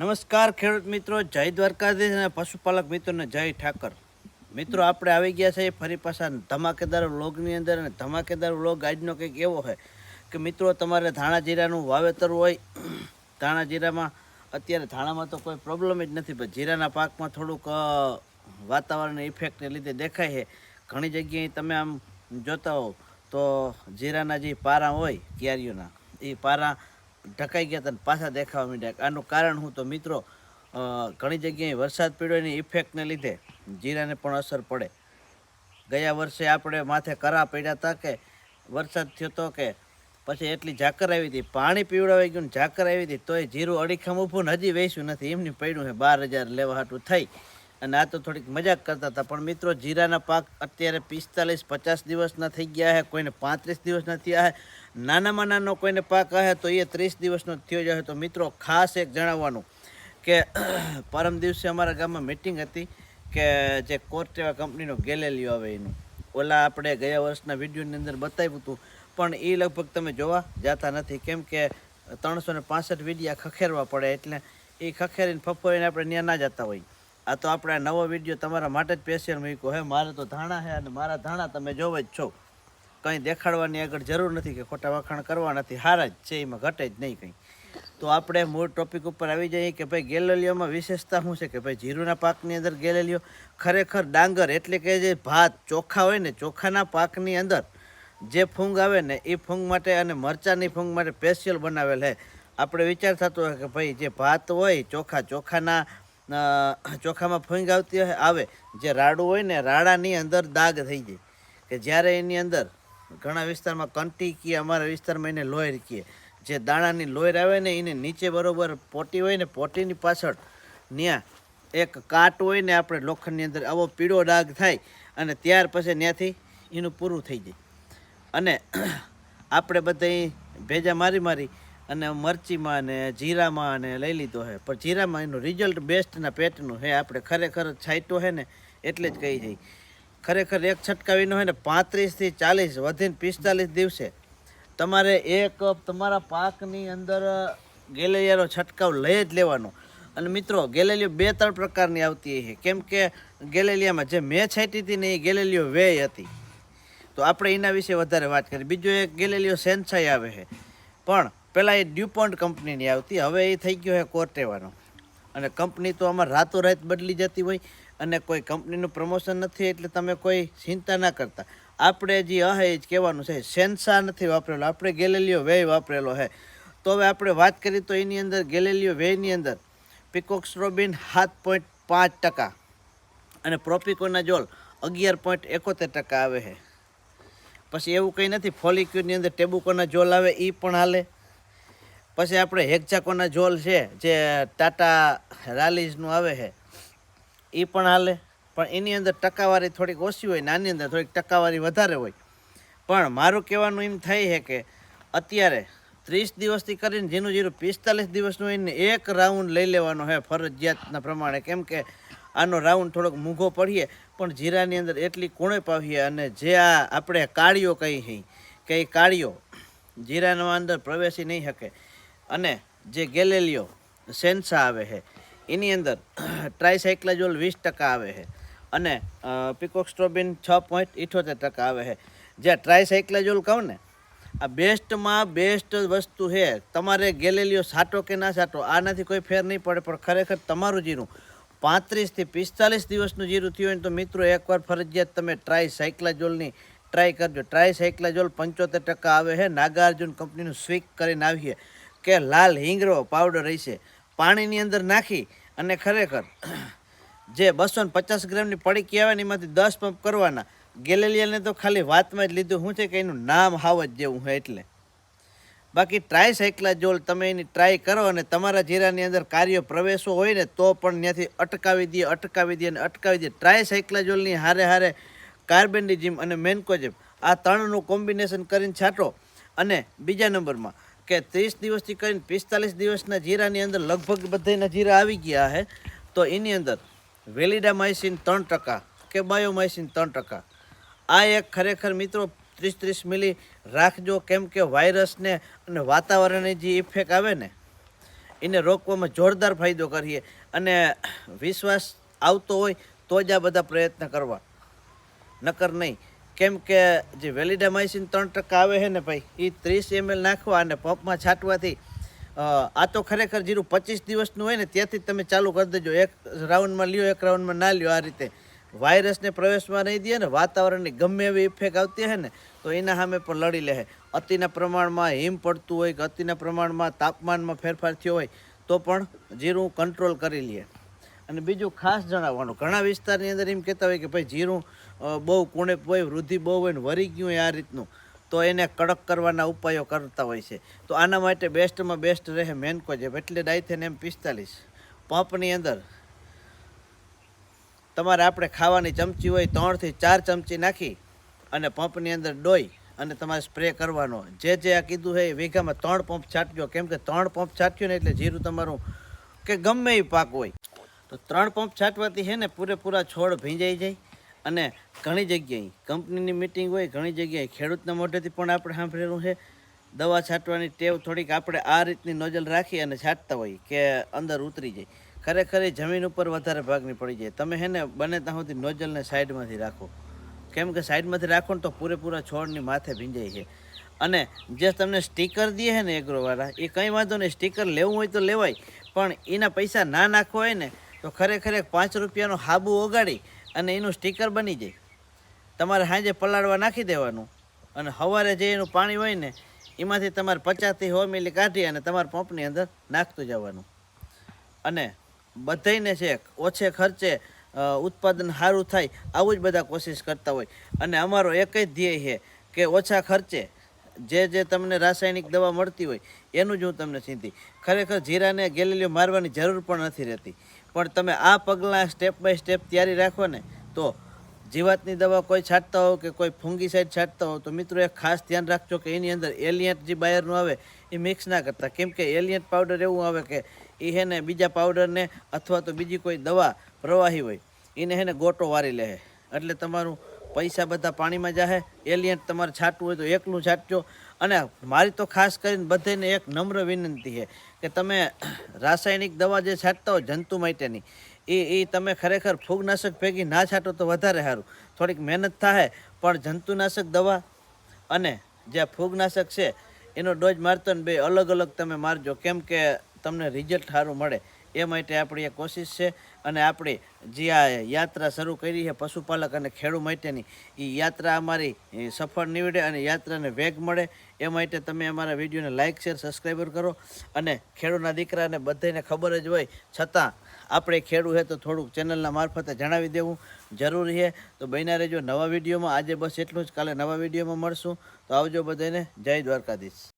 નમસ્કાર ખેડૂત મિત્રો, જય દ્વારકાધીશ અને પશુપાલક મિત્રોને જય ઠાકર. મિત્રો, આપણે આવી ગયા છે ફરી પાછા ધમાકેદાર વ્લોગની અંદર અને ધમાકેદાર વ્લોગ આજનો કંઈક એવો છે કે મિત્રો, તમારે ધાણા જીરાનું વાવેતર હોય, ધાણા જીરામાં અત્યારે ધાણામાં તો કોઈ પ્રોબ્લેમ જ નથી, પણ જીરાના પાકમાં થોડુંક વાતાવરણ ઇફેક્ટને લીધે દેખાય છે. ઘણી જગ્યાએ તમે આમ જોતા હો તો જીરાના જે પારા હોય ક્યારીઓના એ પારા ઢકાઈ ગયા હતા પાછા દેખાવા માંડ્યા. આનું કારણ હું તો મિત્રો ઘણી જગ્યાએ વરસાદ પડ્યો એની ઇફેક્ટને લીધે જીરાને પણ અસર પડે. ગયા વર્ષે આપણે માથે કરા પડ્યા હતા કે વરસાદ થયો તો કે પછી એટલી ઝાકર આવી હતી, પાણી પીવડાવી ગયું ઝાકર આવી હતી, તોય જીરું અડીખમ ઊભું ને હજી વેચ્યું નથી. એમની પડ્યું છે બાર હજાર લેવા હાટું થઈ. અને આ તો થોડીક મજાક કરતા હતા, પણ મિત્રો જીરાના પાક અત્યારે પિસ્તાલીસ પચાસ દિવસના થઈ ગયા છે, કોઈને પાંત્રીસ દિવસના થયા છે. નાનામાં નાનો કોઈને પાક આવે તો એ ત્રીસ દિવસનો થયો જાય તો મિત્રો ખાસ એક જણાવવાનું કે પરમ દિવસે અમારા ગામમાં મિટિંગ હતી કે જે કોર્ટેવા કંપનીનો ગેલેલિયો આવે એનું. ઓલા આપણે ગયા વર્ષના વિડીયોની અંદર બતાવ્યું હતું, પણ એ લગભગ તમે જોવા જતા નથી. કેમ કે ત્રણસો ને પાસઠ વિડીયા ખખેરવા પડે એટલે એ ખખેરીને ફફોરીને આપણે ત્યાં ના જતા હોય. આ તો આપણે નવો વીડિયો તમારા માટે જ સ્પેશિયલ મૂક્યો. હે, મારે તો ધાણા છે અને મારા ધાણા તમે જોવો જ છો. કંઈ દેખાડવાની આગળ જરૂર નથી કે ખોટા વખાણ કરવા નથી હારા જ છે, એમાં ઘટે જ નહીં કંઈ. તો આપણે મૂળ ટોપિક ઉપર આવી જઈએ કે ભાઈ ગેલેલીઓમાં વિશેષતા શું છે કે ભાઈ જીરુના પાકની અંદર ગેલેલીઓ ખરેખર ડાંગર એટલે કે જે ભાત ચોખા હોય ને, ચોખાના પાકની અંદર જે ફૂંગ આવે ને, એ ફૂંગ માટે અને મરચાની ફૂંગ માટે સ્પેશિયલ બનાવેલ છે. આપણે વિચાર થતો હોય કે ભાઈ જે ભાત હોય, ચોખા ચોખાના ચોખામાં ફૂંગ આવતી હોય, આવે, જે રાડું હોય ને, રાડાની અંદર દાગ થઈ જાય. કે જ્યારે એની અંદર ઘણા વિસ્તારમાં કંટી કીએ, અમારા વિસ્તારમાં એને લોયર કીએ. જે દાણાની લોયર આવે ને એને નીચે બરોબર પોટી હોય ને પોટીની પાછળ ત્યાં એક કાટ હોય ને આપણે લોખંડની અંદર આવો પીળો ડાઘ થાય અને ત્યાર પછી ત્યાંથી એનું પૂરું થઈ જાય. અને આપણે બધા ભેજા મારી મારી અને મરચીમાં ને જીરામાં ને લઈ લીધો છે પણ જીરામાં એનું રિઝલ્ટ બેસ્ટના પેટનું છે આપણે ખરેખર છાંટ્યો છે ને એટલે જ કહી જઈએ ખરેખર એક છટકાવીનો હોય ને પાંત્રીસથી ચાલીસ, વધીને પિસ્તાલીસ દિવસે. તમારે એક તમારા પાકની અંદર ગેલેરિયાનો છંટકાવ લઈ જ લેવાનો. અને મિત્રો, ગેલેલિયો બે ત્રણ પ્રકારની આવતી છે કેમ કે ગેલેલિયામાં જે મેં છાંટી હતી ને એ ગેલેલિયો વેય હતી. તો આપણે એના વિશે વધારે વાત કરીએ બીજો એક ગેલેલિયો સેન્સાઈ આવે છે. પણ પહેલાં એ ડ્યુપોન્ટ કંપનીની આવતી. હવે એ થઈ ગયો છે કોર્ટેવાનો. અને કંપની તો આમાં રાતોરાત બદલી જતી હોય. અને કોઈ કંપનીનું પ્રમોશન નથી એટલે તમે કોઈ ચિંતા ના કરતા. આપણે જે જ કહેવાનું છે, સેન્સા નથી વાપરેલો. આપણે ગેલેલિયો વ્યય વાપરેલો છે તો હવે આપણે વાત કરીએ તો એની અંદર, ગેલેલિયો વ્યયની અંદર પિકોક્સ્ટ્રોબિન સાત પોઈન્ટ પાંચ ટકા અને પ્રોપિકોનાજોલ અગિયાર પોઈન્ટ એકોતેર ટકા આવે છે પછી એવું કંઈ નથી ફોલિક્યુની અંદર ટેબુકોના જોલ આવે એ પણ હાલે. પછી આપણે હેક્ઝાકોના જોલ છે, જે ટાટા રાલીઝનું આવે છે એ પણ હાલે. પણ એની અંદર ટકાવારી થોડીક ઓછી હોય ને આની અંદર થોડીક ટકાવારી વધારે હોય. પણ મારું કહેવાનું એમ થાય છે કે અત્યારે ત્રીસ દિવસથી કરીને જેનું જીરું પિસ્તાલીસ દિવસનું એને એક રાઉન્ડ લઈ લેવાનો છે ફરજિયાતના પ્રમાણે. કેમ કે આનો રાઉન્ડ થોડોક મૂંઘો પડીએ, પણ જીરાની અંદર એટલી કુણે પાવીએ અને જે આ આપણે કાળીઓ કહી છે કે એ કાળીઓ જીરાના અંદર પ્રવેશી નહીં શકે. અને જે ગેલેલિયો, સેન્સા આવે છે એની અંદર ટ્રાયસાઇક્લાજોલ વીસ ટકા આવે છે અને પિકોક્સ્ટ્રોબિન છ પોઈન્ટ ઇઠોતેર ટકા આવે છે. જે ટ્રાયસાઇક્લાજોલ કહું ને, આ બેસ્ટમાં બેસ્ટ વસ્તુ છે. તમારે ગેલેલિયો સાટો કે ના સાટો, આનાથી કોઈ ફેર નહીં પડે, પણ ખરેખર તમારું જીરું પાંત્રીસથી પિસ્તાલીસ દિવસનું જીરું થયું હોય તો મિત્રો એકવાર ફરજિયાત તમે ટ્રાય સાયક્લાજોલની ટ્રાય કરજો. ટ્રાય સાયક્લાજોલ પંચોતેર ટકા આવે છે. નાગાર્જુન કંપનીનું સ્વીક કરીને આવીએ કે લાલ હિંગરો પાવડર રહેશે પાણીની અંદર નાખી અને ખરેખર, જે બસો ને પચાસ ગ્રામની પડી કહેવાની એમાંથી દસ પંપ કરવાના, ગેલેલિયાને તો ખાલી વાતમાં જ લીધું. શું છે કે એનું નામ હાવ જ જેવું હોય એટલે. બાકી ટ્રાય સાયક્લાજોલ તમે એની ટ્રાય કરો અને તમારા જીરાની અંદર કાર્ય પ્રવેશો હોય ને તો પણ ત્યાંથી અટકાવી દઈએ અટકાવી દઈએ અને અટકાવી દઈએ. ટ્રાય સાયક્લાજોલની હારે હારે કાર્બેન્ડિજિમ અને મેન્કોજીમ, આ ત્રણનું કોમ્બિનેશન કરીને છાંટો. અને બીજા નંબરમાં કે ત્રીસ દિવસથી કરીને પિસ્તાલીસ દિવસના જીરાની અંદર લગભગ બધાના જીરા આવી ગયા છે તો એની અંદર વેલિડામાઇસિન ત્રણ ટકા કે બાયોમાઇસિન ત્રણ ટકા. આ એક ખરેખર મિત્રો ત્રીસ ત્રીસ મિલી રાખજો, કેમ કે વાયરસને અને વાતાવરણની જે ઇફેક્ટ આવે ને, એને રોકવામાં જોરદાર ફાયદો કરીએ અને વિશ્વાસ આવતો હોય તો જ આ બધા પ્રયત્ન કરવા. નકર નહીં કેમ કે જે વેલિડામાઇસિન ત્રણ ટકા આવે છે ને ભાઈ એ ત્રીસ એમએલ નાખવા અને પંપમાં છાંટવાથી આ તો ખરેખર જીરું પચીસ દિવસનું હોય ને, ત્યાંથી તમે ચાલુ કરી દેજો. એક રાઉન્ડમાં લ્યો, એક રાઉન્ડમાં ના લ્યો, આ રીતે. વાયરસને પ્રવેશમાં નહીં દે ને, વાતાવરણની ગમે એવી ઇફેક્ટ આવતી હોય ને, તો એના સામે પણ લડી લે અતિના પ્રમાણમાં હિમ પડતું હોય કે અતિના પ્રમાણમાં તાપમાનમાં ફેરફાર થયો હોય, તો પણ જીરું કંટ્રોલ કરી લે. અને બીજું ખાસ જણાવવાનું, ઘણા વિસ્તારની અંદર એમ કહેતા હોય કે ભાઈ, જીરું બહુ કુણેપ હોય વૃદ્ધિ બહુ હોય ને વરી ગયું હોય આ રીતનું, તો એને કડક કરવાના ઉપાયો કરતા હોય છે. તો આના માટે બેસ્ટમાં બેસ્ટ રહે મેનકો જે એટલે ડાયથેન એમ પિસ્તાલીસ. પંપની અંદર તમારે આપણે ખાવાની ચમચી હોય ત્રણથી ચાર ચમચી નાખી અને પંપની અંદર ડોઈ અને તમારે સ્પ્રે કરવાનો. જે જે આ કીધું છે એ વીઘામાં ત્રણ પંપ છાંટજો કેમ કે ત્રણ પંપ છાંટ્યો ને એટલે જીરું તમારું કે ગમે એ પાક હોય. તો ત્રણ પંપ છાંટવાથી છે ને પૂરેપૂરા છોડ ભીંજાઈ જાય. અને ઘણી જગ્યાએ, કંપનીની મિટિંગ હોય, ઘણી જગ્યાએ ખેડૂતના મોઢેથી પણ આપણે સાંભળેલું છે. દવા છાંટવાની ટેવ થોડીક આપણે આ રીતની નોજલ રાખી અને છાંટતા હોય કે અંદર ઉતરી જાય. ખરેખર એ જમીન ઉપર વધારે ભાગની પડી જાય. તમે હે ને બને ત્યાં સુધી નોજલને સાઈડમાંથી રાખો. કેમ કે સાઈડમાંથી રાખો ને તો પૂરેપૂરા છોડની માથે ભીંજાય છે. અને જે તમને સ્ટીકર દે છે ને એગ્રોવાળા, એ કંઈ વાંધો નહીં સ્ટીકર લેવું હોય તો લેવાય. પણ એના પૈસા ના નાખવો હોય ને, તો ખરેખર એક પાંચ રૂપિયાનો હાબુ ઓગાડી અને એનું સ્ટીકર બની જાય. તમારે સાંજે પલાળવા નાખી દેવાનું. અને સવારે જે એનું પાણી હોય ને, એમાંથી તમારે પચાસથી સો મિલી કાઢી અને તમારા પંપની અંદર નાખતું જવાનું. અને બધાયને છે, ઓછે ખર્ચે ઉત્પાદન સારું થાય આવું જ બધા કોશિશ કરતા હોય. અને અમારો એક જ ધ્યેય છે કે ઓછા ખર્ચે જે જે તમને રાસાયણિક દવા મળતી હોય, એનું જ હું તમને સીધી. ખરેખર જીરાને ગેલેલિયો મારવાની જરૂર પણ નથી રહેતી. પણ તમે આ પગલાં સ્ટેપ બાય સ્ટેપ તૈયારી રાખો ને, તો જીવાતની દવા કોઈ છાંટતા હો કે કોઈ ફંગીસાઇડ છાંટતા હો તો મિત્રો એક ખાસ ધ્યાન રાખજો કે એની અંદર એલિયન્ટ જે બાયરનું આવે, એ મિક્સ ના કરતા. કેમ કે એલિયન્ટ પાવડર એવું આવે કે એ હે ને બીજા પાવડરને અથવા તો બીજી કોઈ દવા પ્રવાહી હોય, એને હે ને ગોટો વારી લે એટલે તમારું પૈસા બધા પાણીમાં જાહે, એલિયન્ટ તમારે છાંટવું હોય તો એકલું છાંટજો. અને મારી તો ખાસ કરીને બધાને એક નમ્ર વિનંતી છે કે તમે રાસાયણિક દવા જે છાંટતા હો જંતુ માટેની, એ એ તમે ખરેખર ફૂગનાશક ભેગી ના છાંટો તો વધારે સારું. થોડીક મહેનત થાય પણ જંતુનાશક દવા અને જે ફૂગનાશક છે, એનો ડોઝ મારતો ને બે અલગ અલગ તમે મારજો. કેમ કે તમને રિઝલ્ટ સારું મળે. એ માટે આપણી એ કોશિશ છે. અને આપણે જે આ યાત્રા શરૂ કરી છે, પશુપાલક અને ખેડૂત માટેની એ યાત્રા અમારી સફળ નીવડે અને યાત્રાને વેગ મળે. એ માટે તમે અમારા વિડીયોને લાઇક શેર સબસ્ક્રાઈબર કરો. અને ખેડૂતના દીકરાને બધાને ખબર જ હોય, છતાં આપણે ખેડૂત છે તો થોડુંક ચેનલના મારફતે જણાવી દેવું જરૂરી છે. તો બન્યા રહેજો નવા વિડીયોમાં. આજે બસ એટલું જ. કાલે નવા વિડીયોમાં મળશું. તો આવજો બધાને. જય દ્વારકાધીશ.